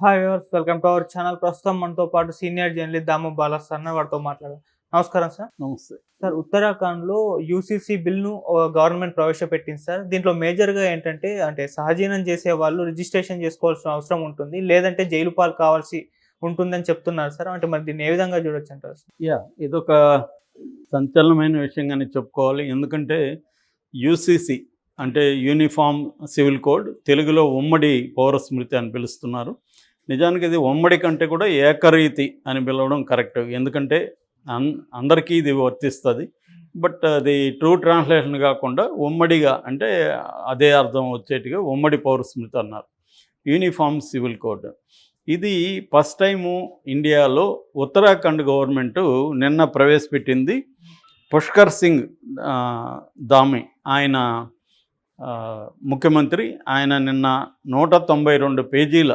Hi viewers welcome to our channel ప్రస్తుతం మనతో పాటు సీనియర్ జర్నలిస్ట్ దాము బాలస్ అన్న వారితో మాట్లాడదాం. నమస్కారం సార్. నమస్తే. సార్ ఉత్తరాఖండ్లో యూసీసీ బిల్ను గవర్నమెంట్ ప్రవేశపెట్టింది సార్. దీంట్లో మేజర్గా ఏంటంటే అంటే సహజీవనం చేసే వాళ్ళు రిజిస్ట్రేషన్ చేసుకోవాల్సిన అవసరం ఉంటుంది లేదంటే జైలు పాలు కావాల్సి ఉంటుందని చెప్తున్నారు సార్. అంటే మరి దీన్ని ఏ విధంగా చూడొచ్చు అంటారు సార్? యా ఇదొక సంచలనమైన విషయంగానే చెప్పుకోవాలి. ఎందుకంటే యూసీసీ అంటే యూనిఫామ్ సివిల్ కోడ్ తెలుగులో ఉమ్మడి పౌర స్మృతి అని పిలుస్తున్నారు. నిజానికి ఇది ఉమ్మడి కంటే కూడా ఏకరీతి అని పిలవడం కరెక్ట్. ఎందుకంటే అన్ అందరికీ ఇది వర్తిస్తుంది. బట్ అది ట్రూ ట్రాన్స్లేషన్ కాకుండా ఉమ్మడిగా అంటే అదే అర్థం వచ్చేట్టుగా ఉమ్మడి పౌర స్మృతి అన్నారు. Uniform civil code. ఇది ఫస్ట్ టైము ఇండియాలో ఉత్తరాఖండ్ గవర్నమెంట్ నిన్న ప్రవేశపెట్టింది పుష్కర్ సింగ్ దామి. ఆయన ముఖ్యమంత్రి. ఆయన నిన్న నూట తొంభై రెండు పేజీల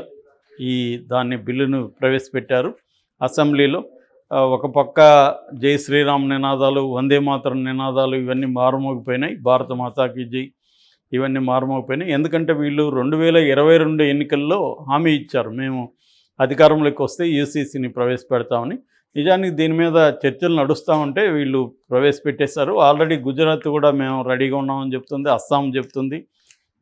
ఈ దాన్ని బిల్లును ప్రవేశపెట్టారు. అసెంబ్లీలో ఒక పక్క జై శ్రీరామ్ నినాదాలు వందే మాతరం నినాదాలు ఇవన్నీ మారుమోగిపోయినాయి. భారత మాతాకి జై ఇవన్నీ మారుమోగిపోయినాయి. ఎందుకంటే వీళ్ళు రెండు వేల ఇరవై రెండు ఎన్నికల్లో హామీ ఇచ్చారు. మేము అధికారంలోకి వస్తే యూసీసీని ప్రవేశపెడతామని. నిజానికి దీని మీద చర్చలు నడుస్తూ ఉంటే వీళ్ళు ప్రవేశపెట్టేశారు. ఆల్రెడీ గుజరాత్ కూడా మేము రెడీగా ఉన్నామని చెప్తుంది. అస్సాం చెప్తుంది.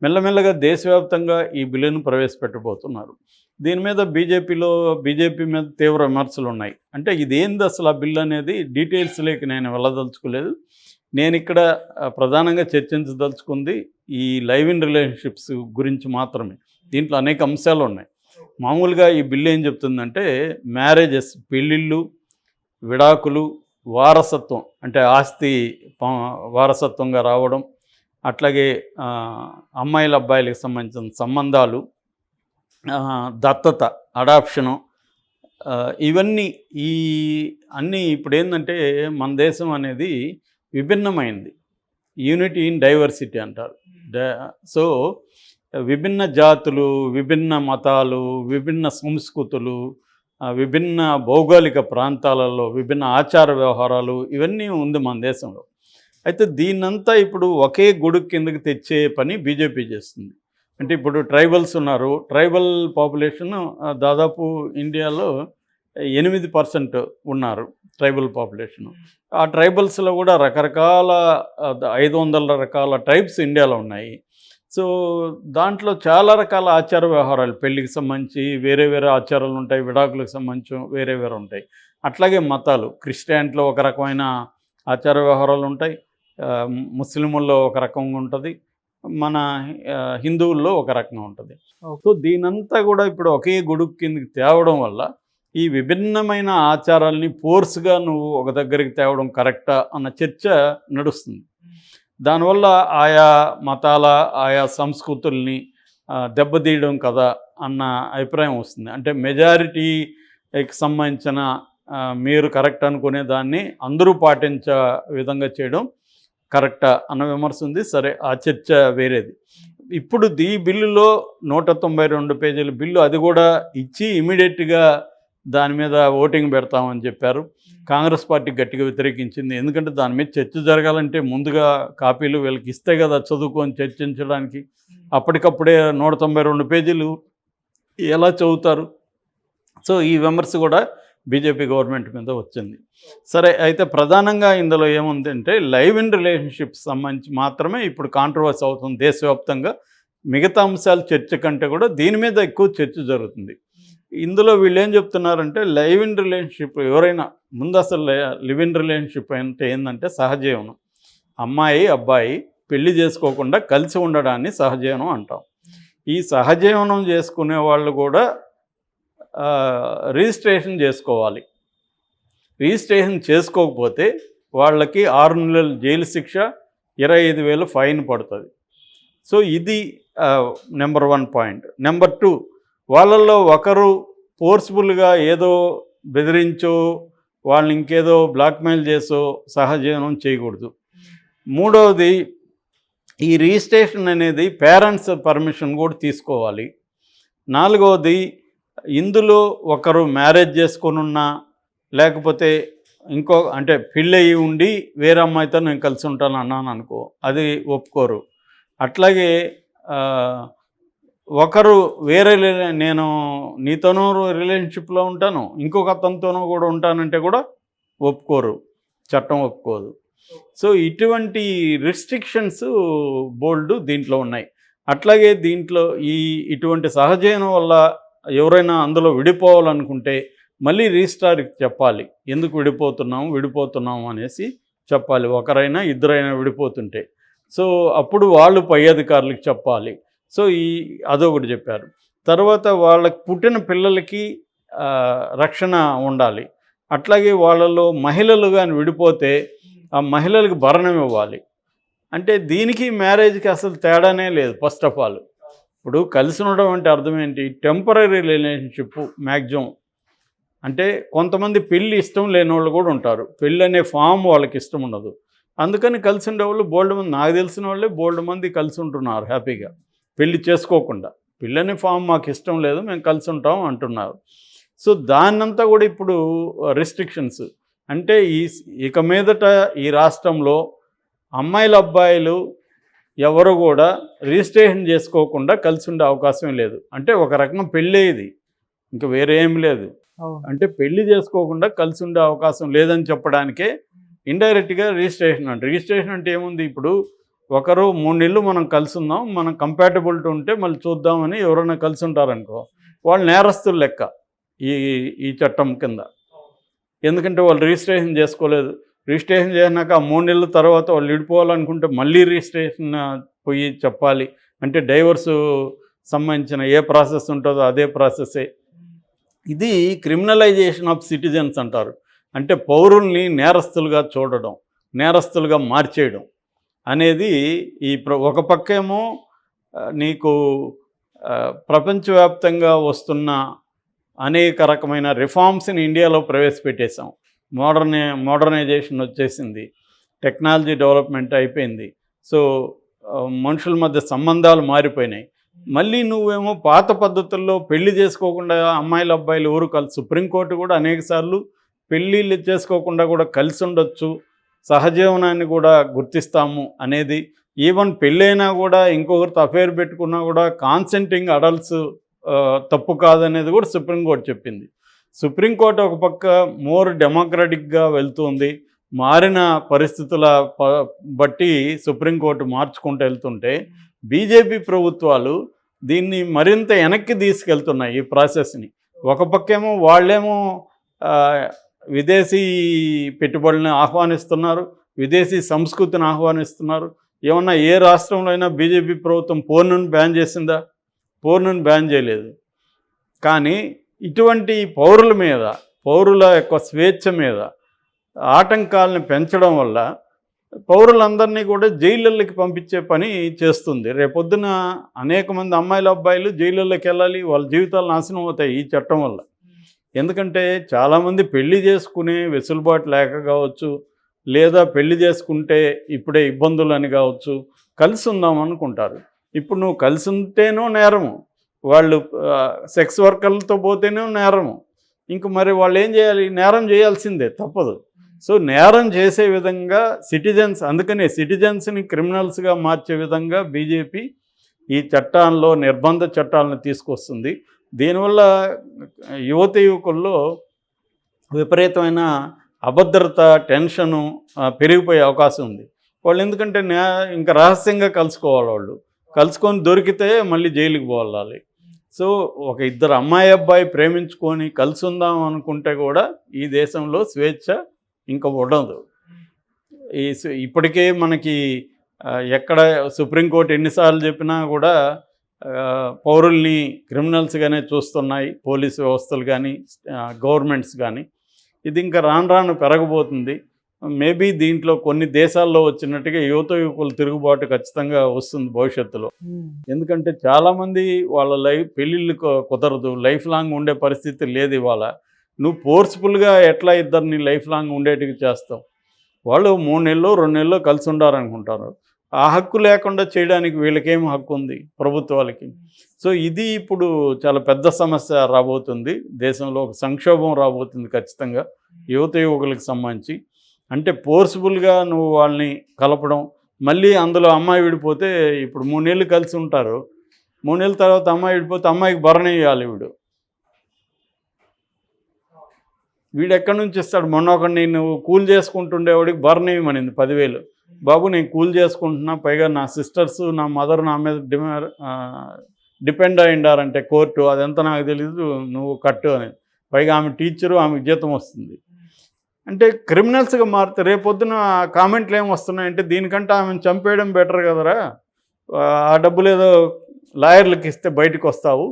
మెల్లమెల్లగా దేశవ్యాప్తంగా ఈ బిల్లును ప్రవేశపెట్టబోతున్నారు. దీని మీద బీజేపీలో బీజేపీ మీద తీవ్ర విమర్శలు ఉన్నాయి అంటే ఇదేంది అసలు ఆ బిల్లు అనేది? డీటెయిల్స్ లేక నేను వెళ్ళదలుచుకోలేదు. నేను ఇక్కడ ప్రధానంగా చర్చించదలుచుకుంది ఈ లైవ్ ఇన్ రిలేషన్షిప్స్ గురించి మాత్రమే. దీంట్లో అనేక అంశాలు ఉన్నాయి. మామూలుగా ఈ బిల్లు ఏం చెప్తుందంటే మ్యారేజెస్ పెళ్ళిళ్ళు విడాకులు వారసత్వం అంటే ఆస్తి ప- వారసత్వంగా రావడం అట్లాగే అమ్మాయిల అబ్బాయిలకు సంబంధించిన సంబంధాలు దత్తత అడాప్షను ఇవన్నీ ఈ అన్నీ ఇప్పుడు ఏంటంటే మన దేశం అనేది విభిన్నమైంది. యూనిటీ ఇన్ డైవర్సిటీ అంటారు. సో విభిన్న జాతులు విభిన్న మతాలు విభిన్న సంస్కృతులు విభిన్న భౌగోళిక ప్రాంతాలలో విభిన్న ఆచార వ్యవహారాలు ఇవన్నీ ఉంది మన దేశంలో. అయితే దీన్నంతా ఇప్పుడు ఒకే గొడుగు కిందకి తెచ్చే పని బీజేపీ చేస్తుంది. అంటే ఇప్పుడు ట్రైబల్స్ ఉన్నారు. ట్రైబల్ పాపులేషన్ దాదాపు ఇండియాలో ఎనిమిది పర్సెంట్ ఉన్నారు ట్రైబల్ పాపులేషన్. ఆ ట్రైబల్స్లో కూడా రకరకాల ఐదు వందల రకాల ట్రైబ్స్ ఇండియాలో ఉన్నాయి. సో దాంట్లో చాలా రకాల ఆచార వ్యవహారాలు పెళ్ళికి సంబంధించి వేరే వేరే ఆచారాలు ఉంటాయి విడాకులకు సంబంధించి వేరే వేరే ఉంటాయి. అట్లాగే మతాలు క్రిస్టియానిటీలో ఒక రకమైన ఆచార వ్యవహారాలు ఉంటాయి ఆ, ముస్లిముల్లో ఒక రకంగా ఉంటుంది. మన హిందువుల్లో ఒక రకంగా ఉంటుంది. సో దీనంతా కూడా ఇప్పుడు ఒకే గొడుగు కిందకి తేవడం వల్ల ఈ విభిన్నమైన ఆచారాల్ని ఫోర్స్గా నువ్వు ఒక దగ్గరికి తేవడం కరెక్టా అన్న చర్చ నడుస్తుంది. దానివల్ల ఆయా మతాల ఆయా సంస్కృతుల్ని దెబ్బతీయడం కదా అన్న అభిప్రాయం వస్తుంది. అంటే మెజారిటీకి సంబంధించిన మీరు కరెక్ట్ అనుకునే దాన్ని అందరూ పాటించే విధంగా చేయడం కరెక్టా అన్న విమర్శ ఉంది. సరే ఆ చర్చ వేరేది. ఇప్పుడు ఈ బిల్లులో నూట తొంభై రెండు పేజీల బిల్లు అది కూడా ఇచ్చి ఇమీడియట్గా దాని మీద ఓటింగ్ పెడతామని చెప్పారు. కాంగ్రెస్ పార్టీ గట్టిగా వ్యతిరేకించింది. ఎందుకంటే దాని మీద చర్చ జరగాలంటే ముందుగా కాపీలు వీళ్ళకి ఇస్తే కదా చదువుకొని చర్చించడానికి. అప్పటికప్పుడే నూట తొంభై రెండు పేజీలు ఎలా చదువుతారు? సో ఈ విమర్శ కూడా బీజేపీ గవర్నమెంట్ మీద వచ్చింది. సరే అయితే ప్రధానంగా ఇందులో ఏముందంటే లైవ్ ఇన్ రిలేషన్షిప్స్ సంబంధించి మాత్రమే ఇప్పుడు కాంట్రవర్సీ అవుతుంది దేశవ్యాప్తంగా. మిగతా అంశాలు చర్చ కంటే కూడా దీని మీద ఎక్కువ చర్చ జరుగుతుంది. ఇందులో వీళ్ళు ఏం చెప్తున్నారంటే లైవ్ ఇన్ రిలేషన్షిప్ ఎవరైనా ముందు అసలు లివ్ ఇన్ రిలేషన్షిప్ అంటే ఏంటంటే సహజీవనం. అమ్మాయి అబ్బాయి పెళ్ళి చేసుకోకుండా కలిసి ఉండడాన్ని సహజీవనం అంటాం. ఈ సహజీవనం చేసుకునే వాళ్ళు కూడా రిజిస్ట్రేషన్ చేసుకోవాలి. రిజిస్ట్రేషన్ చేసుకోకపోతే వాళ్ళకి ఆరు నెలల జైలు శిక్ష ఇరవై ఐదు వేలు ఫైన్ పడుతుంది. సో ఇది number one point. Number two వాళ్ళల్లో ఒకరు ఫోర్స్ఫుల్గా ఏదో బెదిరించో వాళ్ళని ఇంకేదో బ్లాక్మెయిల్ చేసో సహజీవనం చేయకూడదు. మూడవది ఈ రిజిస్ట్రేషన్ అనేది పేరెంట్స్ పర్మిషన్ కూడా తీసుకోవాలి. నాలుగవది ఇందులో ఒకరు మ్యారేజ్ చేసుకొని లేకపోతే ఇంకో అంటే పెళ్ళయి ఉండి వేరే అమ్మాయితో నేను కలిసి ఉంటాను అన్నాను అనుకో అది ఒప్పుకోరు. అట్లాగే ఒకరు వేరే నేను నీతోనూ రిలేషన్షిప్లో ఉంటాను ఇంకొక అతనితోనూ కూడా ఉంటానంటే కూడా ఒప్పుకోరు చట్టం ఒప్పుకోదు. సో ఇటువంటి రిస్ట్రిక్షన్స్ బోల్డ్ దీంట్లో ఉన్నాయి. అట్లాగే దీంట్లో ఈ ఇటువంటి సహజీవనం వల్ల ఎవరైనా అందులో విడిపోవాలనుకుంటే మళ్ళీ రిజిస్ట్రార్కి చెప్పాలి. ఎందుకు విడిపోతున్నాము విడిపోతున్నాము అనేసి చెప్పాలి. ఒకరైనా ఇద్దరైనా విడిపోతుంటే. సో అప్పుడు వాళ్ళు పై అధికారులకు చెప్పాలి. సో ఈ అదొకటి చెప్పారు. తర్వాత వాళ్ళకి పుట్టిన పిల్లలకి రక్షణ ఉండాలి. అట్లాగే వాళ్ళలో మహిళలు కానీ విడిపోతే ఆ మహిళలకు భరణం ఇవ్వాలి. అంటే దీనికి మ్యారేజ్కి అసలు తేడానే లేదు ఫస్ట్ ఆఫ్ ఆల్. ఇప్పుడు కలిసి ఉండడం అంటే అర్థం ఏంటి? టెంపరీ రిలేషన్షిప్ మ్యాక్సిమం అంటే కొంతమంది పెళ్ళి ఇష్టం లేని వాళ్ళు కూడా ఉంటారు. పెళ్ళి అనే ఫామ్ వాళ్ళకి ఇష్టం ఉండదు. అందుకని కలిసి ఉండేవాళ్ళు బోల్డ్ మంది నాకు తెలిసిన వాళ్ళే బోల్డ్ మంది కలిసి ఉంటున్నారు హ్యాపీగా. పెళ్ళి చేసుకోకుండా. పెళ్ళి అనే ఫామ్ మాకు ఇష్టం లేదు మేము కలిసి ఉంటాం అంటున్నారు. సో దాన్నంతా కూడా ఇప్పుడు రిస్ట్రిక్షన్స్ అంటే ఈ ఇక మీదట ఈ రాష్ట్రంలో అమ్మాయిల అబ్బాయిలు ఎవరు కూడా రిజిస్ట్రేషన్ చేసుకోకుండా కలిసి ఉండే అవకాశం లేదు. అంటే ఒక రకంగా పెళ్ళే ఇది. ఇంకా వేరే ఏం లేదు. అంటే పెళ్ళి చేసుకోకుండా కలిసి ఉండే అవకాశం లేదని చెప్పడానికే ఇండైరెక్ట్గా రిజిస్ట్రేషన్ అంటే. రిజిస్ట్రేషన్ అంటే ఏముంది? ఇప్పుడు ఒకరు మూడు నెలలు మనం కలిసి ఉందాం మనం కంపాటబిలిటీ ఉంటే మళ్ళీ చూద్దామని ఎవరైనా కలిసి ఉంటారనుకో వాళ్ళు నేరస్తులు లెక్క ఈ ఈ చట్టం కింద. ఎందుకంటే వాళ్ళు రిజిస్ట్రేషన్ చేసుకోలేదు. రిజిస్ట్రేషన్ చేసినాక మూడు నెలల తర్వాత వాళ్ళు విడిపోవాలనుకుంటే మళ్ళీ రిజిస్ట్రేషన్ పోయి చెప్పాలి. అంటే డైవర్సు సంబంధించిన ఏ ప్రాసెస్ ఉంటుందో అదే ప్రాసెస్సే ఇది క్రిమినలైజేషన్ ఆఫ్ సిటిజన్స్ అంటారు. అంటే పౌరుల్ని నేరస్తులుగా చూడడం నేరస్తులుగా మార్చేయడం అనేది ఈ ప్ర ఒక పక్కేమో నీకు ప్రపంచవ్యాప్తంగా వస్తున్న అనేక రకమైన రిఫార్మ్స్ని ఇండియాలో ప్రవేశపెట్టేశాం. మోడర్నే మోడర్నైజేషన్ వచ్చేసింది. టెక్నాలజీ డెవలప్మెంట్ అయిపోయింది. సో మనుషుల మధ్య సంబంధాలు మారిపోయినాయి. మళ్ళీ నువ్వేమో పాత పద్ధతుల్లో పెళ్ళి చేసుకోకుండా అమ్మాయిలు అబ్బాయిలు ఊరు కలిసి సుప్రీంకోర్టు కూడా అనేకసార్లు పెళ్ళిళ్ళు చేసుకోకుండా కూడా కలిసి ఉండొచ్చు. సహజీవనాన్ని కూడా గుర్తిస్తాము అనేది. ఈవెన్ పెళ్ళైనా కూడా ఇంకొకరితో అఫేర్ పెట్టుకున్నా కూడా కాన్సెంటింగ్ అడల్ట్స్ తప్పు కాదనేది కూడా సుప్రీంకోర్టు చెప్పింది. సుప్రీంకోర్టు ఒక పక్క మోర్ డెమోక్రటిక్గా వెళ్తుంది మారిన పరిస్థితుల ప- బట్టి సుప్రీంకోర్టు మార్చుకుంటూ వెళ్తుంటే బీజేపీ ప్రభుత్వాలు దీన్ని మరింత వెనక్కి తీసుకెళ్తున్నాయి ఈ ప్రాసెస్ని. ఒక పక్కేమో వాళ్ళేమో విదేశీ పెట్టుబడులను ఆహ్వానిస్తున్నారు విదేశీ సంస్కృతిని ఆహ్వానిస్తున్నారు. ఏమన్నా ఏ రాష్ట్రంలో అయినా బీజేపీ ప్రభుత్వం పోర్నును బ్యాన్ చేసిందా? పోర్నును బ్యాన్ చేయలేదు. కానీ ఇటువంటి పౌరుల మీద పౌరుల యొక్క స్వేచ్ఛ మీద ఆటంకాలను పెంచడం వల్ల పౌరులందరినీ కూడా జైళ్ళకి పంపించే పని చేస్తుంది. రేపొద్దున అనేక మంది అమ్మాయిలు అబ్బాయిలు జైళ్ళకి వెళ్ళాలి వాళ్ళ జీవితాలు నాశనం అవుతాయి ఈ చట్టం వల్ల. ఎందుకంటే చాలామంది పెళ్ళి చేసుకునే వెసులుబాటు లేక కావచ్చు లేదా పెళ్ళి చేసుకుంటే ఇప్పుడే ఇబ్బందులు అని కావచ్చు కలిసి ఉందాం అనుకుంటారు. ఇప్పుడు నువ్వు కలిసి ఉంటేనో నేరము వాళ్ళు సెక్స్ వర్కర్లతో పోతేనే నేరము. ఇంక మరి వాళ్ళు ఏం చేయాలి? నేరం చేయాల్సిందే తప్పదు. సో నేరం చేసే విధంగా సిటిజన్స్ అందుకనే సిటిజన్స్ని క్రిమినల్స్గా మార్చే విధంగా బీజేపీ ఈ చట్టాల్లో నిర్బంధ చట్టాలను తీసుకొస్తుంది. దీనివల్ల యువత యువకుల్లో విపరీతమైన అభద్రత టెన్షను పెరిగిపోయే అవకాశం ఉంది. వాళ్ళు ఎందుకంటే ఇంకా రహస్యంగా కలుసుకోవాలి వాళ్ళు. కలుసుకొని దొరికితే మళ్ళీ జైలుకి పోవాలి. సో ఒక ఇద్దరు అమ్మాయి అబ్బాయి ప్రేమించుకొని కలిసి ఉందాం అనుకుంటే కూడా ఈ దేశంలో స్వేచ్ఛ ఇంకా ఉండదు. ఈ ఇప్పటికే మనకి ఎక్కడ సుప్రీంకోర్టు ఎన్నిసార్లు చెప్పినా కూడా పౌరుల్ని క్రిమినల్స్గానే చూస్తున్నాయి పోలీసు వ్యవస్థలు కానీ గవర్నమెంట్స్ కానీ ఇది ఇంకా రాను రాను పెరగబోతుంది. మేబీ దీంట్లో కొన్ని దేశాల్లో వచ్చినట్టుగా యువత యువకులు తిరుగుబాటు ఖచ్చితంగా వస్తుంది భవిష్యత్తులో. ఎందుకంటే చాలామంది వాళ్ళ లైఫ్ పెళ్ళిళ్ళు కుదరదు. లైఫ్ లాంగ్ ఉండే పరిస్థితి లేదు ఇవాళ. నువ్వు ఫోర్స్ఫుల్గా ఎట్లా ఇద్దరిని లైఫ్ లాంగ్ ఉండేట్టుగా చేస్తావు? వాళ్ళు మూడు నెలలు రెండు నెలలు కలిసి ఉండాలనుకుంటారు. ఆ హక్కు లేకుండా చేయడానికి వీళ్ళకేం హక్కు ఉంది ప్రభుత్వాలకి? సో ఇది ఇప్పుడు చాలా పెద్ద సమస్య రాబోతుంది. దేశంలో ఒక సంక్షోభం రాబోతుంది ఖచ్చితంగా. యువత యువకులకు సంబంధించి. అంటే ఫోర్స్ఫుల్గా నువ్వు వాళ్ళని కలపడం మళ్ళీ అందులో అమ్మాయి విడిపోతే ఇప్పుడు మూడు నెలలు కలిసి ఉంటారు. మూడు నెలల తర్వాత అమ్మాయి విడిపోతే అమ్మాయికి భరణి ఇవ్వాలి వీడు. వీడు ఎక్కడి నుంచి ఇస్తాడు మొన్న ఒక నేను కూల్ చేసుకుంటుండేవాడికి భరణి ఇవ్వమనింది పదివేలు. బాబు నేను కూల్ చేసుకుంటున్నా పైగా నా సిస్టర్స్ నా మదర్ నా మీద డిమాండ్ డిపెండ్ అయ్యిండారంటే కోర్టు అదంతా నాకు తెలియదు నువ్వు కట్టు అని. పైగా ఆమె టీచరు ఆమెకు జీతం వస్తుంది. అంటే క్రిమినల్స్గా మారితే రేపొద్దున కామెంట్లు ఏం వస్తున్నాయంటే దీనికంటే ఆమెను చంపేయడం బెటర్ కదరా? ఆ డబ్బులు ఏదో లాయర్లకు ఇస్తే బయటకు వస్తావు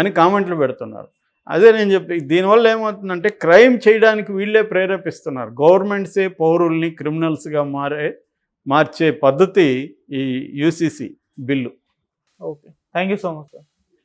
అని కామెంట్లు పెడుతున్నారు. అదే నేను చెప్పి దీనివల్ల ఏమవుతుందంటే క్రైమ్ చేయడానికి వీళ్ళే ప్రేరేపిస్తున్నారు. గవర్నమెంట్సే పౌరుల్ని క్రిమినల్స్గా మారే మార్చే పద్ధతి ఈ UCC bill. Okay thank you so much sir